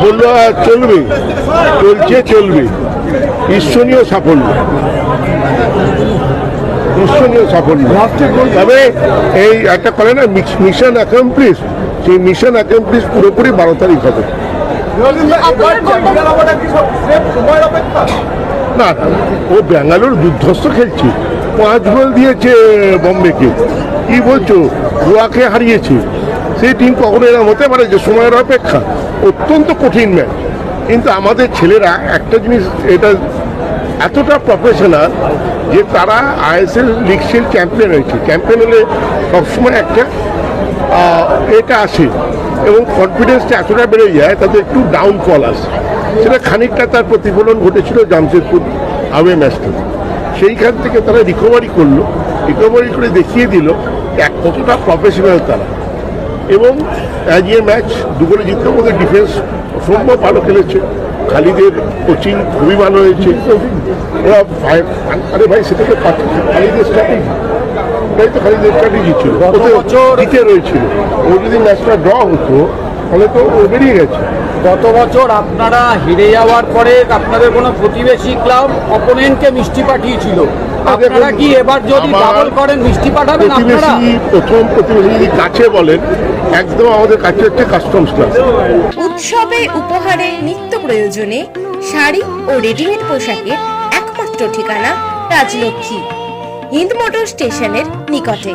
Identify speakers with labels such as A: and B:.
A: সাফল্য চলবে, চলছে চলবে। ঈশ্বনীয় সাফল্য। ঈশ্বনীয় সাফল্য। তবে এই একটা করে না মিশন অ্যাকমপ্লিশ সেই মিশন অ্যাকমপ্লিশ পুরোপুরি বারো তারিখ হবে। না ও ব্যাঙ্গালোর বিধ্বস্ত খেলছে। পাঁচ গোল দিয়েছে বম্বেকে। কি বলছো? গোয়াকে হারিয়েছে। সেই টিম কখনো এরকম হতে পারে যে সময়ের অপেক্ষা অত্যন্ত কঠিন ম্যাচ কিন্তু আমাদের ছেলেরা একটা জিনিস, এটা এতটা প্রফেশনাল যে তারা আইএসএল লিগ চ্যাম্পিয়ন হয়েছে। চ্যাম্পিয়ন হলে সবসময় একটা এটা আসে এবং কনফিডেন্সটা এতটা বেড়ে যায়, তাতে একটু ডাউনফল আসে। সেটা খানিকটা তার প্রতিফলন ঘটেছিল জামশেদপুর আওয়ে ম্যাচটা সেইখান থেকে তারা রিকভারি করল। রিকভারি করে দেখিয়ে দিল এক কতটা প্রফেশনাল তারা। এবং অ্যাজ এ ম্যাচ দুপুরে জিততে ওদের ডিফেন্স অসম্ভব ভালো খেলেছে। খালিদের কোচিং খুবই ভালো হয়েছে। ওরা ভাই- আরে ভাই সেটাকে খালিদের স্ট্র্যাটেজি ওটাই তো খালিদের স্ট্র্যাটেজি ছিল। জিতে রয়েছিল। ও যদি ম্যাচটা ড্র হতো তাহলে তো ও বেরিয়ে গেছে।
B: গত বছর আপনারা হেরে যাওয়ার পরে আপনাদের কোনো প্রতিবেশী ক্লাব অপোনেন্টকে মিষ্টি পাঠিয়েছিল। আপনারা কি এবার যদি ডাবল করেন মিষ্টি পাঠাবেন আপনারা?
A: প্রথম প্রতিবেশী কাছে বলেন একদম আমাদের কাছে হচ্ছে কাস্টমস ক্লাস
C: উৎসবে উপহারে নিত্য প্রয়োজনে শাড়ি ও রেডিমেড পোশাকের একমাত্র ঠিকানা রাজলক্ষ্মী হিন্দ মোটর স্টেশনের নিকটে।